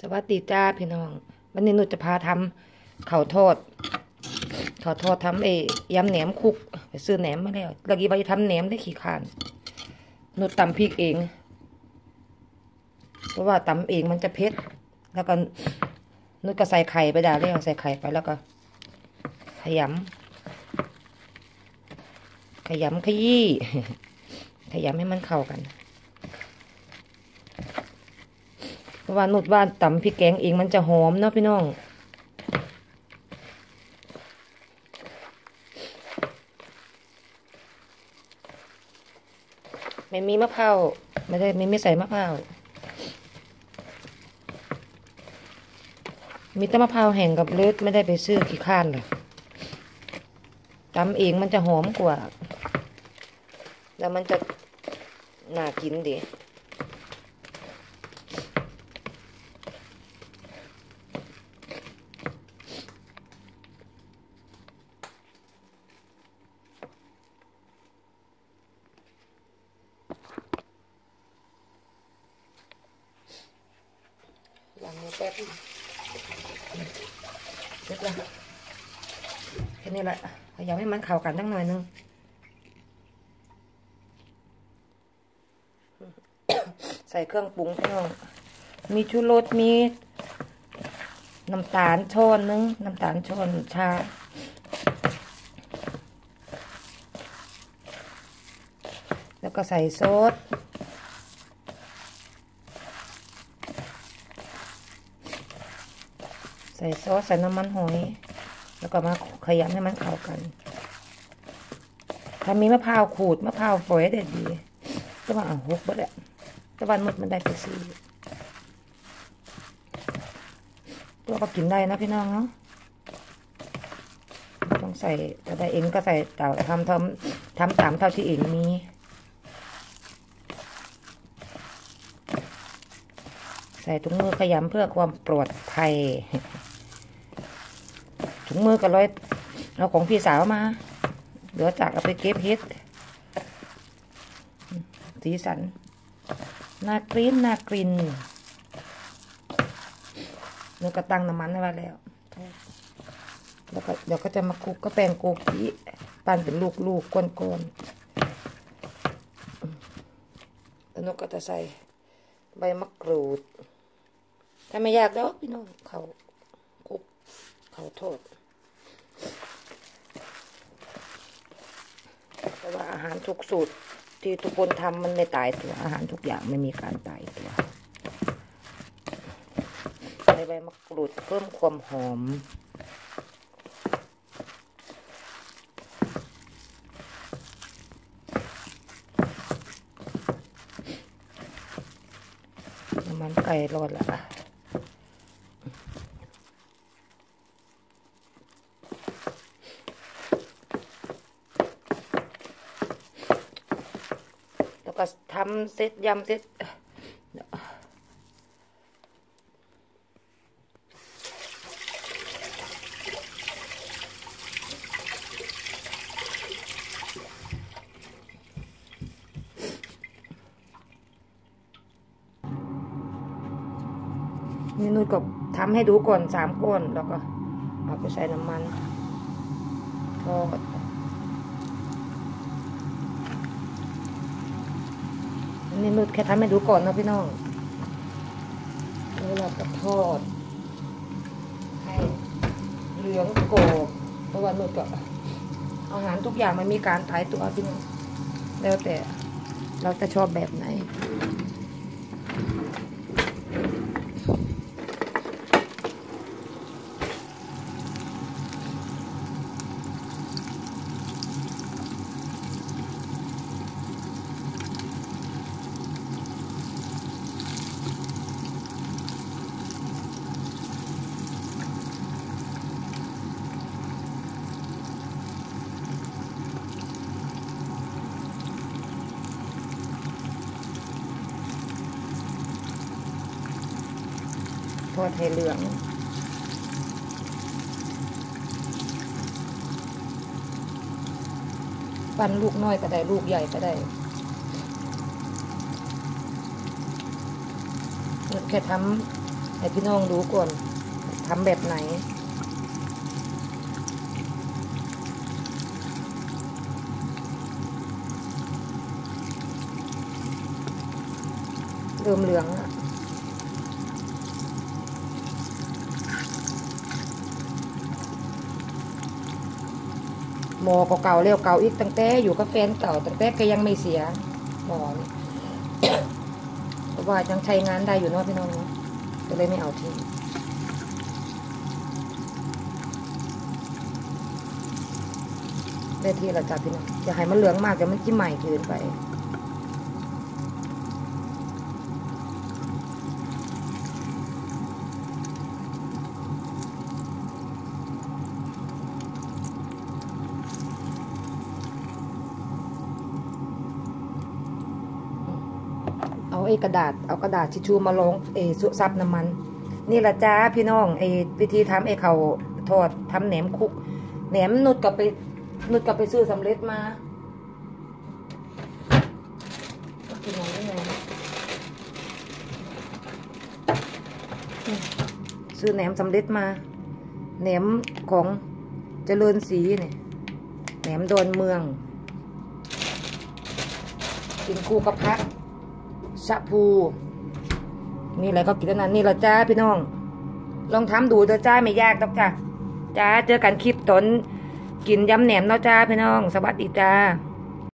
สวัสดีจ้าพี่น้อง วันนี้หนูจะพาทำข้าวทอดข้าวทอดทำเอ้ยำแหนมคุกไปซื้อแหนมมาแล้วเรากี้ไปทำแหนมได้ขี้ขานหนูตำพริกเอง เพราะว่าตำเองมันจะเผ็ดแล้วก็หนูก็ใส่ไข่ไปด่าแล้วใส่ไข่ไปแล้วก็ขยำขยำขยี้ขยำให้มันเข้ากัน เพราะว่านุดว่าตำพริกแกงเองมันจะหอมเนาะพี่น้องไม่มีมะพร้าวไม่ได้ไม่ไม่ใส่มะพร้าวมีแต่มะพร้าวแห้งกับเลือดไม่ได้ไปซื้อขี้ข้านเลยตำเองมันจะหอมกว่า แล้วมันจะน่ากินดี อย่แป๊บเสร็จแล้วแค่นี้แหละพยายามให้มันเข้ากันตั้งหน่อยนึงใส่เครื่องปรุงพี่น้องมีชูรสมีน้ำตาลช้อนนึงน้ำตาลช้อนชาแล้วก็ใส่ซอส ส่ซอสใส่น้ำมันหอย แล้วก็มาขยำให้มันเข้ากัน ถ้ามีมะพร้าวขูดมะพร้าวฝอยได้ดีแต่ว่าอะหกบ่ได้แต่วันหมดมันได้ไปซื้อตัวก็กินได้นะพี่น้องเนาะต้องใส่ต่ได้เองก็ใส่เต่าทำทำทำตามเท่าที่เองมีใส่ถุงมือขยำเพื่อความปลอดภัย ถุงมือก็ร้อยเอาของพี่สาวมาเดี๋ยวจากเอาไปเก็บเฮ็ด สีสันน่ากรีนน่ากรินเนื้อกระตั้งน้ำมันไว้แล้ว แล้วก็เดี๋ยวก็จะมาคลุกก็แป้งโกกิปั้นเป็นลูกๆก้นๆแล้วนกก็จะใส่ใบมะกรูดถ้าไม่ยากแล้วพี่น้องเขาคุกเขาโทษ แต่ว่าอาหารทุกสูตรที่ทุกคนทำมันไม่ตายตัว อาหารทุกอย่างไม่มีการตายตัวใส่ใบมะกรูดเพิ่มความหอม น้ำมันไก่รอดแล้วค่ะ ก็ทำเซตยำเซตนี่นุ้ยก็ทำให้ดูก่อนสามก้อนแล้วก็เอาไปใส่น้ำมันทอด นี่นุ้ยแค่ทำให้ดูก่อนนะพี่น้องแล้วเราก็ทอด ให้เหลืองกรอบเพราะว่านุ้ยก็อาหารทุกอย่างมันมีการถ่ายตัวพี่น้องแล้วแต่เราจะชอบแบบไหน อดให้เหลือง ปั้นลูกน้อยก็ได้ ลูกใหญ่ก็ได้แค่ทำให้พี่น้องดูก่อนทำแบบไหนเริ่มเหลือง หมอก็เก่าเร็วเก่าอีกตั้งแต่อยู่กับแฟนเก่าตั้งแต่ก็ยังไม่เสียหมอนี่เพราะว่ายังใช้งานได้อยู่เนาะพี่น้องเนาะก็เลยไม่เอาทิ้งได้ที่ละจ้ะพี่น้องอย่าให้มันเหลืองมากเดี๋ยวมันจิ้มใหม่เกินไป เอาไอ้กระดาษเอากระดาษทิชชู่มาลงเออสุซับน้ำมัน นี่ละจ้าพี่น้องไอ้วิธีทำไอ้เขาทอดทำแหนมคุกแหนมนุดกลับไปนุดกลับไปซื้อสำเร็จมาพี่น้องยังไงซื้อแหนมสำเร็จมาแหนมของเจริญศรีเนี่ยแหนมโดนเมือง กินคู่กับพัก ชะพู นี่อะไรก็กินแล้วนะนี่ละจ้าพี่น้อง ลองทำดูเถอะจ้าไม่ยากดอกจ้าจ้าเจอกันคลิปตนกินยำแหนมเนาะจ้าพี่น้อง สวัสดีจ้า